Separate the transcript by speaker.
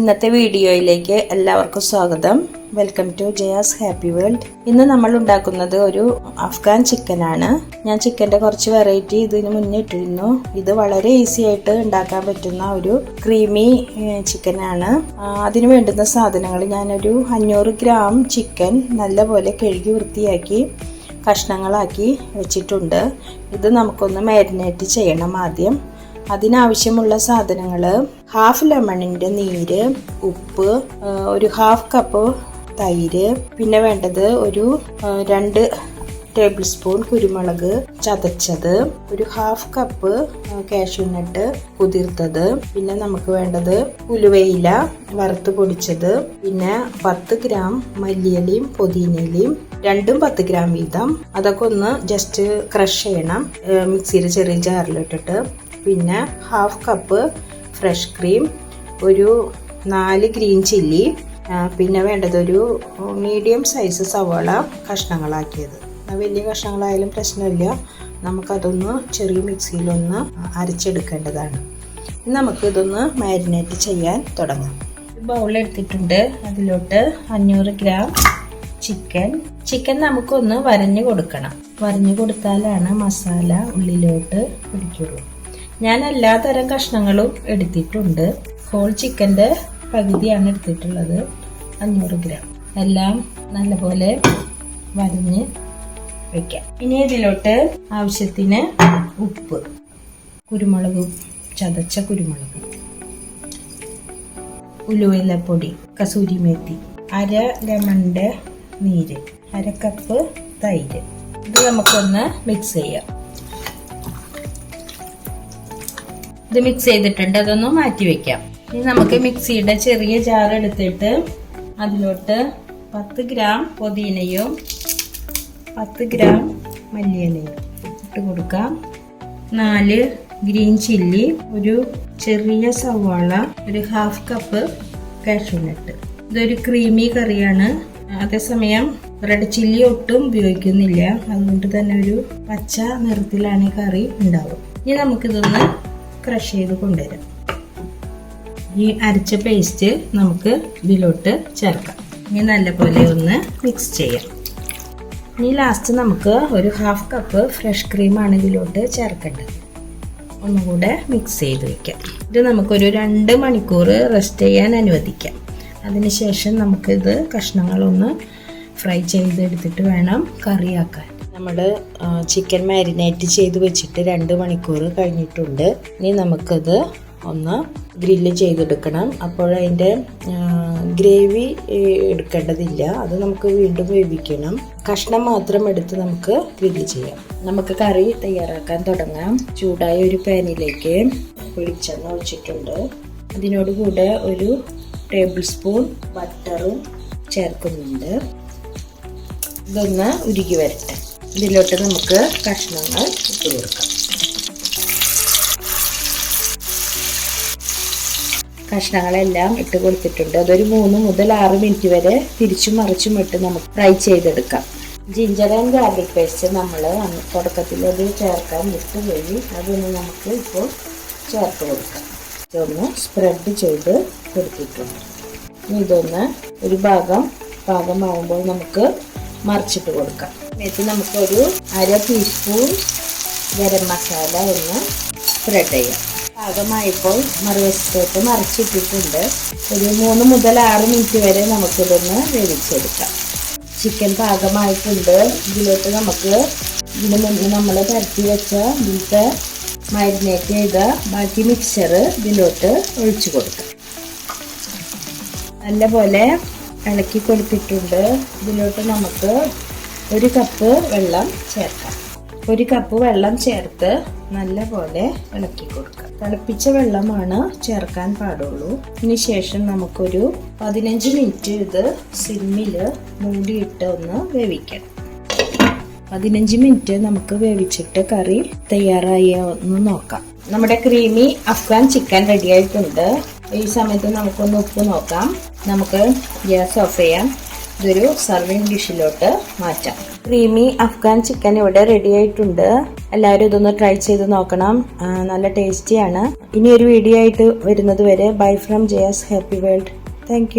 Speaker 1: ഇന്നത്തെ വീഡിയോയിലേക്ക് എല്ലാവർക്കും സ്വാഗതം. Welcome to Jaya's happy world ഇന്ന് നമ്മൾ ഉണ്ടാക്കുന്നത് ഒരു അഫ്ഗാൻ ചിക്കനാണ് ഞാൻ ചിക്കന്റെ കുറച്ച് വെറൈറ്റി ഇതിന് മുന്നേ ഇട്ടിരുന്നു. ഇത് വളരെ ഈസി ആയിട്ട് ഉണ്ടാക്കാൻ പറ്റുന്ന ഒരു ക്രീമി ചിക്കനാണ് അതിന് വേണ്ടുന്ന സാധനങ്ങൾ ഞാനൊരു അഞ്ഞൂറ് ഗ്രാം ചിക്കൻ നല്ലപോലെ കഴുകി വൃത്തിയാക്കി കഷ്ണങ്ങളാക്കി വെച്ചിട്ടുണ്ട്. ഇത് നമുക്കൊന്ന് മാരിനേറ്റ് ചെയ്യണം ആദ്യം. അതിനാവശ്യമുള്ള സാധനങ്ങൾ ഹാഫ് ലെമണിന്റെ നീര് ഉപ്പ് ഒരു ഹാഫ് കപ്പ് തൈര് പിന്നെ വേണ്ടത് ഒരു രണ്ട് ടേബിൾ സ്പൂൺ കുരുമുളക് ചതച്ചത് ഒരു half cup cashew cashew nut കുതിർത്തത് പിന്നെ നമുക്ക് വേണ്ടത് ഉലുവയില വറുത്ത് പൊടിച്ചത് പിന്നെ പത്ത് ഗ്രാം മല്ലിയലയും പുതിനയിലയും രണ്ടും പത്ത് ഗ്രാം വീതം. അതൊക്കെ ഒന്ന് ജസ്റ്റ് ക്രഷ് ചെയ്യണം. മിക്സിയിൽ ചെറിയ ജാറിലിട്ടിട്ട്. പിന്നെ ഹാഫ് കപ്പ് ഫ്രഷ് ക്രീം ഒരു നാല് ഗ്രീൻ ചില്ലി പിന്നെ വേണ്ടത് ഒരു മീഡിയം സൈസ് സവാള കഷ്ണങ്ങളാക്കിയത്. വലിയ കഷ്ണങ്ങളായാലും പ്രശ്നമില്ല. നമുക്കതൊന്ന് ചെറിയ മിക്സിയിലൊന്ന് അരച്ചെടുക്കേണ്ടതാണ്. നമുക്ക് ഇതൊന്ന് മാരിനേറ്റ് ചെയ്യാൻ തുടങ്ങാം. ബൗളെടുത്തിട്ടുണ്ട് അതിലോട്ട് അഞ്ഞൂറ് ഗ്രാം ചിക്കൻ ചിക്കൻ നമുക്കൊന്ന് വരഞ്ഞു കൊടുക്കണം. വരഞ്ഞു കൊടുത്താലാണ് മസാല ഉള്ളിലോട്ട് പിടിക്കുള്ളൂ. ഞാൻ എല്ലാ തരം കഷ്ണങ്ങളും എടുത്തിട്ടുണ്ട്. ഹോൾ ചിക്കന്റെ പകുതിയാണ് എടുത്തിട്ടുള്ളത്. അഞ്ഞൂറ് ഗ്രാം എല്ലാം നല്ലപോലെ വരഞ്ഞ് വെക്കാം. ഇനി ഇതിലോട്ട് ആവശ്യത്തിന് ഉപ്പ്. കുരുമുളക് ചതച്ച കുരുമുളക്. ഉലുവയിലപ്പൊടി കസൂരി മേത്തി അര ലെമണിന്റെ നീര് അര കപ്പ് തൈര്. ഇത് നമുക്കൊന്ന് മിക്സ് ചെയ്യാം. ഇത് മിക്സ് ചെയ്തിട്ടുണ്ട്. അതൊന്ന് മാറ്റി വെക്കാം. ഇനി നമുക്ക് മിക്സിയുടെ ചെറിയ ജാർ എടുത്തിട്ട് അതിലോട്ട് പത്ത് ഗ്രാം പുതിനയും പത്ത് ഗ്രാം മല്ലിയിലയും ഇട്ട് കൊടുക്കാം. നാല് ഗ്രീൻ ചില്ലി ഒരു ചെറിയ സവാള ഒരു ഹാഫ് കപ്പ് കാഷ്യൂനട്ട് ഇതൊരു ക്രീമി കറിയാണ്. അതേസമയം റെഡ് ചില്ലി ഒട്ടും ഉപയോഗിക്കുന്നില്ല. അതുകൊണ്ട് തന്നെ ഒരു പച്ച നിറത്തിലാണ് ഈ കറി ഉണ്ടാവും ഇനി നമുക്കിതൊന്ന് ക്രഷ് ചെയ്ത് കൊണ്ടുവരാം. ഈ അരച്ച പേസ്റ്റ് നമുക്ക് ഇതിലോട്ട് ചേർക്കാം. ഇനി നല്ലപോലെ ഒന്ന് മിക്സ് ചെയ്യാം. ഇനി ലാസ്റ്റ് നമുക്ക് ഒരു ഹാഫ് കപ്പ് ഫ്രഷ് ക്രീമാണ് ഇതിലോട്ട് ചേർക്കേണ്ടത്. ഒന്നുകൂടെ മിക്സ് ചെയ്ത് വെക്കാം. ഇത് നമുക്കൊരു രണ്ട് മണിക്കൂർ റെസ്റ്റ് ചെയ്യാൻ അനുവദിക്കാം. അതിനുശേഷം നമുക്കിത് കഷ്ണങ്ങളൊന്ന് ഫ്രൈ ചെയ്തെടുത്തിട്ട് വേണം കറിയാക്കാൻ. നമ്മൾ ചിക്കൻ മാരിനേറ്റ് ചെയ്ത് വെച്ചിട്ട് രണ്ട് മണിക്കൂർ കഴിഞ്ഞിട്ടുണ്ട്. ഇനി നമുക്കത് ഒന്ന് ഗ്രില്ല് ചെയ്തെടുക്കണം. അപ്പോൾ അതിന്റെ ഗ്രേവി എടുക്കേണ്ടതില്ല. അത് നമുക്ക് വീണ്ടും വേവിക്കണം. കഷ്ണം മാത്രം എടുത്ത് നമുക്ക് ഗ്രില്ല് ചെയ്യാം. നമുക്ക് കറി തയ്യാറാക്കാൻ തുടങ്ങാം. ചൂടായ ഒരു പാനിലേക്ക് വെളിച്ചെണ്ണ ഒഴിച്ചിട്ടുണ്ട്. അതിനോട് കൂടെ ഒരു ടേബിൾ സ്പൂൺ ബട്ടറും ചേർക്കുന്നുണ്ട്. ഇതൊന്ന് ഉരുകി വരട്ടെ. ഇതിലോട്ട് നമുക്ക് കഷ്ണങ്ങൾ ഇട്ട് കൊടുക്കാം. കഷ്ണങ്ങളെല്ലാം ഇട്ട് കൊടുത്തിട്ടുണ്ട്. അതൊരു മൂന്ന് മുതൽ ആറ് മിനിറ്റ് വരെ തിരിച്ചും മറിച്ചും ഇട്ട് നമുക്ക് ഫ്രൈ ചെയ്തെടുക്കാം. ജിഞ്ചർ ആൻഡ് ഗാർലിക് പേസ്റ്റ് നമ്മൾ തുടക്കത്തിൽ അത് ചേർക്കാൻ വിട്ടുപോയി അതൊന്ന് നമുക്ക് ഇപ്പോൾ ചേർത്ത് കൊടുക്കാം. ഇതൊന്ന് സ്പ്രെഡ് ചെയ്ത് കൊടുത്തിട്ടുണ്ട്. ഇതൊന്ന് ഒരു ഭാഗം പാകമാകുമ്പോൾ നമുക്ക് മറിച്ചിട്ട് കൊടുക്കാം. എന്നിട്ട് നമുക്കൊരു അര ടീസ്പൂൺ ഗരം മസാല ഒന്ന് സ്പ്രെഡ് ചെയ്യാം. പാകമായപ്പോൾ മറുവശത്തോട്ട് മറിച്ചിട്ടിട്ടുണ്ട്. ഒരു മൂന്ന് മുതൽ ആറ് മിനിറ്റ് വരെ നമുക്കിതൊന്ന് വേവിച്ചെടുക്കാം. ചിക്കൻ പാകമായിട്ടുണ്ട്. ഇതിലോട്ട് നമുക്ക് ഇതിന് മുന്നേ നമ്മൾ പരത്തി വെച്ച ഇതിലത്തെ മാരിനേറ്റ് ചെയ്ത ബാക്കി മിക്സർ ഇതിലോട്ട് ഒഴിച്ചു കൊടുക്കാം. നല്ലപോലെ ഇളക്കി കൊടുത്തിട്ടുണ്ട്. ഇതിലോട്ട് നമുക്ക് ഒരു കപ്പ് വെള്ളം ചേർക്കാം. ഒരു കപ്പ് വെള്ളം ചേർത്ത് നല്ലപോലെ ഇളക്കി കൊടുക്കാം. തിളപ്പിച്ച വെള്ളമാണ് ചേർക്കാൻ പാടുള്ളൂ. ഇനി ശേഷം നമുക്കൊരു പതിനഞ്ച് മിനിറ്റ് ഇത് സിമ്മിൽ മൂടിയിട്ട് ഒന്ന് വേവിക്കണം. പതിനഞ്ച് മിനിറ്റ് നമുക്ക് വേവിച്ചിട്ട് കറി തയ്യാറായി ഒന്ന് നോക്കാം. നമ്മുടെ ക്രീമി അഫ്ഗാൻ ചിക്കൻ റെഡി ആയിട്ടുണ്ട്. ഈ സമയത്ത് നമുക്കൊന്ന് ഉപ്പ് നോക്കാം. നമുക്ക് ഗ്യാസ് ഓഫ് ചെയ്യാം. ഇതൊരു സർവിങ് ഡിഷിലോട്ട് മാറ്റാം. ക്രീമി അഫ്ഗാൻ ചിക്കൻ ഇവിടെ റെഡി ആയിട്ടുണ്ട്. എല്ലാവരും ഇതൊന്ന് ട്രൈ ചെയ്ത് നോക്കണം. നല്ല ടേസ്റ്റിയാണ് ഇനി ഒരു വീഡിയോ ആയിട്ട് വരുന്നത് വരെ bye from Jayas happy world thank